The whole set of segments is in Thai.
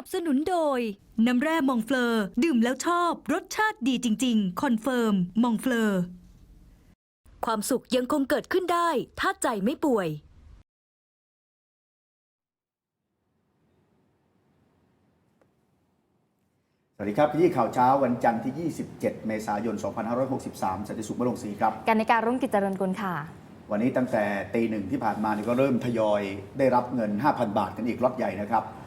นับสนุนโดย น้ำแร่มองเฟลอร์ดื่มแล้วชอบ รสชาติดีจริง ๆ คอนเฟิร์ม มองเฟลอร์ความสุขยังคงเกิดขึ้นได้ ถ้าใจไม่ป่วย สวัสดีครับพี่ข่าวเช้าวันจันทร์ที่ 27 เมษายน 2563 สันติสุขบรงศรีครับ กันในการรุ่งกิจเจริญกุลค่ะ วันนี้ตั้งแต่ตีหนึ่งที่ผ่านมานี่ก็เริ่มทยอยได้รับเงิน 5,000 บาทกันอีกล็อตใหญ่นะครับเอ่อ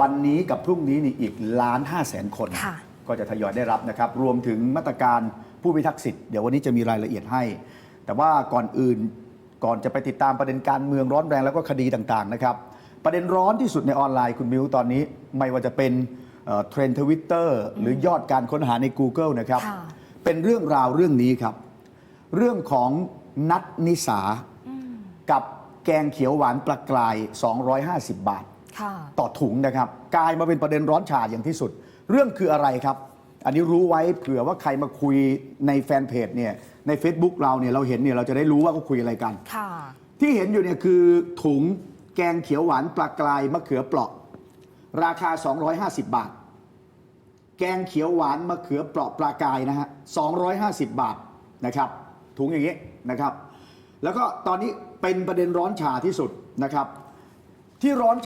วันนี้กับพรุ่งนี้นี่อีกล้าน5แสนคน ค่ะ ก็จะทยอยได้รับนะครับ รวมถึงมาตรการผู้พิทักษ์สิทธิ์เดี๋ยววันนี้จะมีรายละเอียดให้ แต่ว่าก่อนอื่นก่อนจะไปติดตามประเด็นการเมืองร้อนแรงแล้วก็คดีต่างๆนะครับ ประเด็นร้อนที่สุดในออนไลน์คุณมิวตอนนี้ไม่ว่าจะเป็นเทรนด์ทวิตเตอร์หรือยอดการค้นหาใน Google นะครับ ค่ะ เป็นเรื่องราวเรื่องนี้ครับ เรื่องของนัดนิสา กับแกงเขียวหวานปลากราย 250 บาทค่ะ ต่อถุงนะครับ กลายมาเป็นประเด็นร้อนฉาอย่างที่สุด เรื่องคืออะไรครับ อันนี้รู้ไว้เผื่อว่าใครมาคุยในแฟนเพจเนี่ยใน Facebook เราเนี่ยเราเห็นเนี่ยเราจะได้รู้ว่าเขาคุยอะไรกันค่ะที่เห็นอยู่เนี่ยคือถุงแกงเขียวหวานปลากรายมะเขือเปราะ ราคา 250 บาท แกงเขียวหวานมะเขือเปราะปลากรายนะฮะ250 บาทนะครับ ถุงอย่างนี้นะครับ แล้วก็ตอนนี้เป็นประเด็นร้อนฉาที่สุดนะครับ ที่ร้อน